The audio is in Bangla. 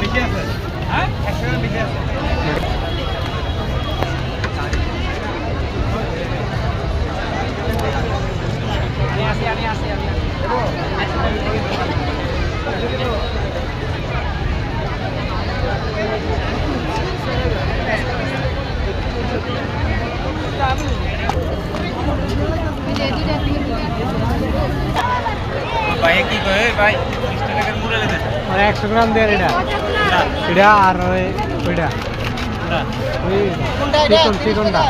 বেশি আছে হ্যাঁ একশো বেশি আছে ভাই কি কয়? ভাই বিশ টাকা মুড়ে দেন মানে একশো গ্রাম দেন এটা এটা আর ওই ওইটা না। ওই চিকন এটা